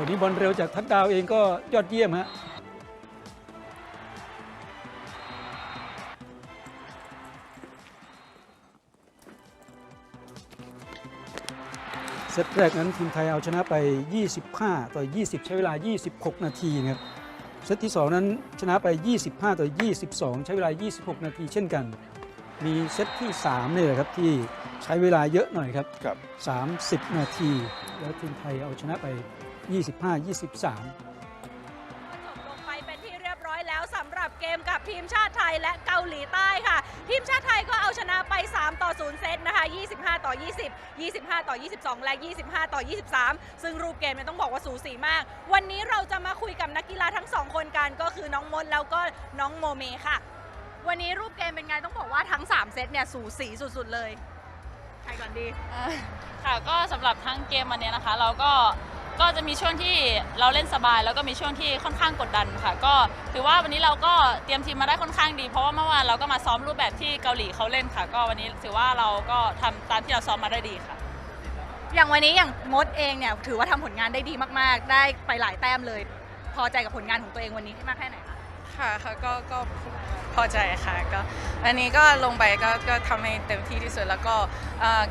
วันนี้บอลเร็วจากทัดดาวเองก็ยอดเยี่ยมฮะเซตแรกนั้นทีมไทยเอาชนะไป 25 ต่อ 20 ใช้เวลา 26 นาทีนะครับเซตที่ 2 นั้นชนะไป 25 ต่อ 22 ใช้เวลา 26 นาทีเช่นกัน มีเซตที่3เนี่ยแหละครับที่ใช้เวลาเยอะหน่อยครับครับ30 นาที แล้วทีมไทยเอาชนะไป 25 23จบลงไปเป็นที่เรียบร้อยแล้วสำหรับเกมกับทีมชาติไทยและเกาหลีใต้ค่ะ ทีมชาติไทยก็เอาชนะไป 3 ต่อ 0 เซตนะคะ 25 ต่อ 20 25 ต่อ 22 และ 25 ต่อ 23 ซึ่งรูปเกมเนี่ยต้องบอกว่าสูสีมาก วันนี้เราจะมาคุยกับนักกีฬาทั้งสองคนกันก็คือน้องมดแล้วก็น้องโมเมค่ะ วันนี้รูปเกมเป็นไงต้องบอกว่าทั้ง 3 เซตเนี่ยสูสีสุด ๆ เลย ใครก่อนดีอ่าค่ะก็สำหรับทั้งเกมวันนี้นะคะ เราก็ ก็จะมีช่วงที่เราเล่นสบาย แล้วก็มีช่วงที่ค่อนข้างกดดันค่ะ ก็ถือว่าวันนี้เราก็เตรียมทีมมาได้ค่อนข้างดี เพราะว่าเมื่อวานเราก็มาซ้อมรูปแบบที่เกาหลีเขาเล่นค่ะ ก็วันนี้ถือว่าเราก็ทำตามที่เราซ้อมมาได้ดีค่ะ อย่างวันนี้อย่างมดเองเนี่ยถือว่าทำผลงานได้ดีมากๆ ได้ไปหลายแต้มเลย พอใจกับผลงานของตัวเองวันนี้มากแค่ไหนคะค่ะค่ะก็ก็พอใจค่ะก็อันนี้ก็ลงไปก็ก็ทำให้เต็มที่ที่สุดแล้วก็เอ่อ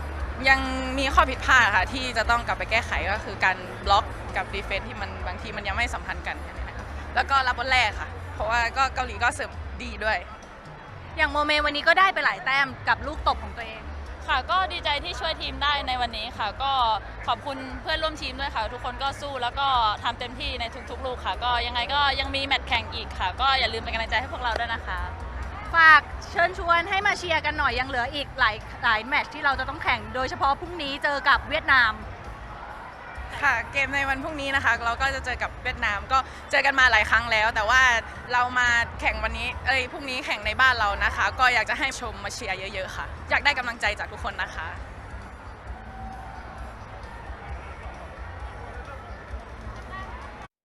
ยังมีข้อผิดพลาดค่ะ ที่จะต้องกลับไปแก้ไขก็คือการบล็อกกับดีเฟนที่มันบางทีมันยังไม่สัมพันธ์กันแค่นี้นะคะแล้วก็รับบอลแรกค่ะ เพราะว่าก็เกาหลีก็เสิร์ฟดีด้วย อย่างโมเมวันนี้ก็ได้ไปหลายแต้มกับลูกตบของตัวเอง ค่ะก็ดีใจที่ช่วยทีมได้ในวันนี้ค่ะ ก็ขอบคุณเพื่อนร่วมทีมด้วยค่ะ ทุกคนก็สู้แล้วก็ทำเต็มที่ในทุกๆ ลูกค่ะ ก็ยังไงก็ยังมีแมตช์แข่งอีกค่ะ ก็อย่าลืมเป็นกำลังใจให้พวกเราด้วยนะคะ ฝากเชิญชวนให้มาเชียร์กันหน่อยยังเหลืออีกหลายหลายแมตช์ที่เราจะต้องแข่งโดยเฉพาะพรุ่งนี้เจอกับเวียดนาม ค่ะ เกมในวันพรุ่งนี้นะคะ เราก็จะเจอกับเวียดนามก็เจอกันมาหลายครั้งแล้ว แต่ว่าเรามาแข่งวันนี้เอ้ยพรุ่งนี้แข่งในบ้านเรานะคะ ก็อยากจะให้ชมมาเชียร์เยอะ ๆ ค่ะ อยากได้กำลังใจจากทุกคนนะคะ